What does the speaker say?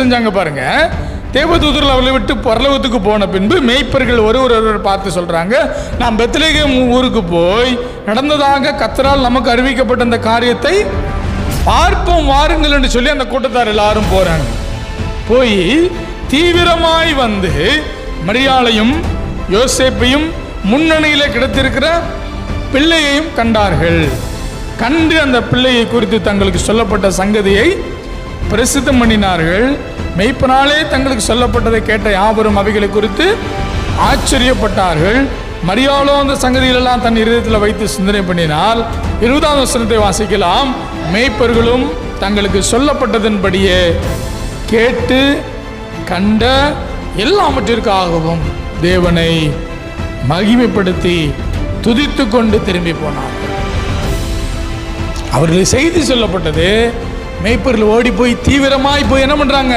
செஞ்சாங்க பாருங்க. தேவதூதர்கள் அவளை விட்டு பரலோகத்துக்கு போன பின்பு மேய்ப்பர்கள் ஒரு ஒருவர் பார்த்து சொல்றாங்க நாம் பெத்லேகேம் ஊருக்கு போய் நடந்ததாக கத்தரால் நமக்கு அறிவிக்கப்பட்ட அந்த காரியத்தை பார்ப்போம் வாருங்கள் என்று சொல்லி அந்த கூட்டத்தார் எல்லாரும் போறாங்க. போய் தீவிரமாய் வந்து மரியாளையும் யோசேப்பையும் முன்னணியில் கிடைத்திருக்கிற பிள்ளையையும் கண்டார்கள். கண்டு அந்த பிள்ளையை குறித்து தங்களுக்கு சொல்லப்பட்ட சங்கதியை பிரசித்தம் பண்ணினார்கள் மெய்ப்பனாலே தங்களுக்கு சொல்லப்பட்டதை கேட்ட யாவரும் அவைகளை குறித்து ஆச்சரியப்பட்டார்கள். மரியாளோ அந்த சங்கதிகளெல்லாம் தன் இருதயத்தில் வைத்து சிந்தனை பண்ணினால் இருபதாம் வசனத்தை வாசிக்கலாம். மெய்ப்பர்களும் தங்களுக்கு சொல்லப்பட்டதன்படியே கேட்டு கண்ட எல்லாவற்றிற்காகவும் தேவனை மகிமைப்படுத்தி துதித்து கொண்டு திரும்பி போனார் அவர்கள் செய்தி சொல்லப்பட்டது மேய்ப்பர்கள் ஓடி போய் தீவிரமாய் போய் என்ன பண்றாங்க?